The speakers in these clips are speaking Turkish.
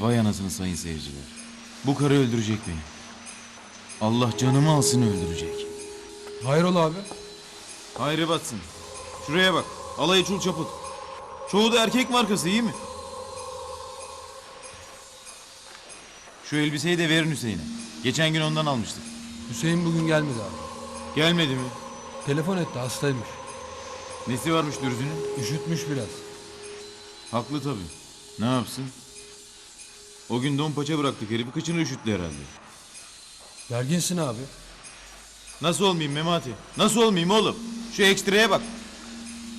Vay anasını sayın seyirciler. Bu karı öldürecek beni. Allah canımı alsın öldürecek. Hayrola abi? Hayri batsın. Şuraya bak. Alayı çul çaput. Çoğu da erkek markası iyi mi? Şu elbiseyi de verin Hüseyin'e. Geçen gün ondan almıştık. Hüseyin bugün gelmedi abi. Gelmedi mi? Telefon etti hastaymış. Nesi varmış dürzünün? Üşütmüş biraz. Haklı tabii. Ne yapsın? O gün don paça bıraktık herifi kıçını üşüttü herhalde. Gerginsin abi. Nasıl olmayayım Memati? Nasıl olmayayım oğlum? Şu ekstreye bak.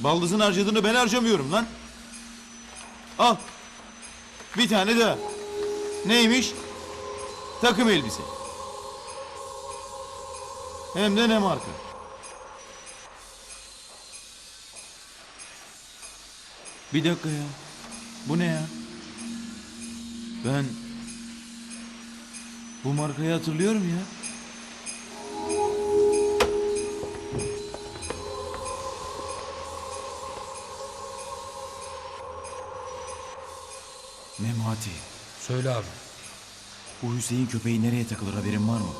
Baldızın harcadığını ben harcamıyorum lan. Al. Bir tane daha. Neymiş? Takım elbise. Hem de ne marka. Bir dakika ya. Bu ne ya? Ben bu markayı hatırlıyorum ya. Memati, Söyle abi. bu Hüseyin köpeği nereye takılır haberin var mı?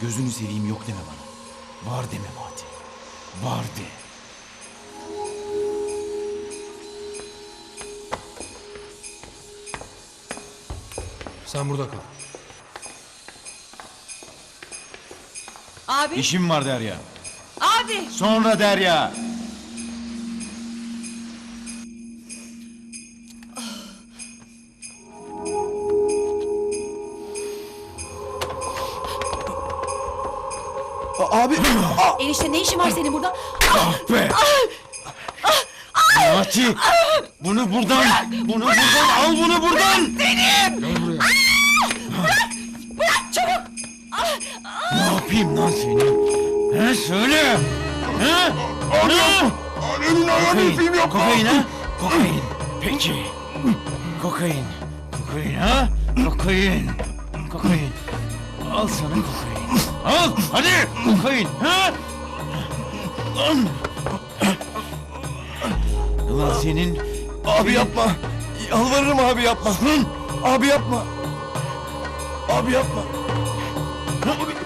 Gözünü seveyim yok deme bana. Var de Memati. Var de. Sen burada kal. Abi. İşim var Derya. Abi. Sonra Derya. Ah. Abi. Ah. Enişte ne işin var senin burada? Ah, ah be. Fatih. Bunu buradan. Bunu buradan. Al bunu buradan. Gel buraya. Yapayım lan seni. He söyle. He? Arıyorum. Annemin ayağını öpeyim yapma. Kokain ha? Kokain. Peki. Kokain. Kokain ha? Kokain. Kokain. Al sana kokain. Al hadi. Kokain ha? Lan. Ulan senin... Abi yapma. Yalvarırım abi yapma. Abi yapma. Abi yapma. Abi yapma.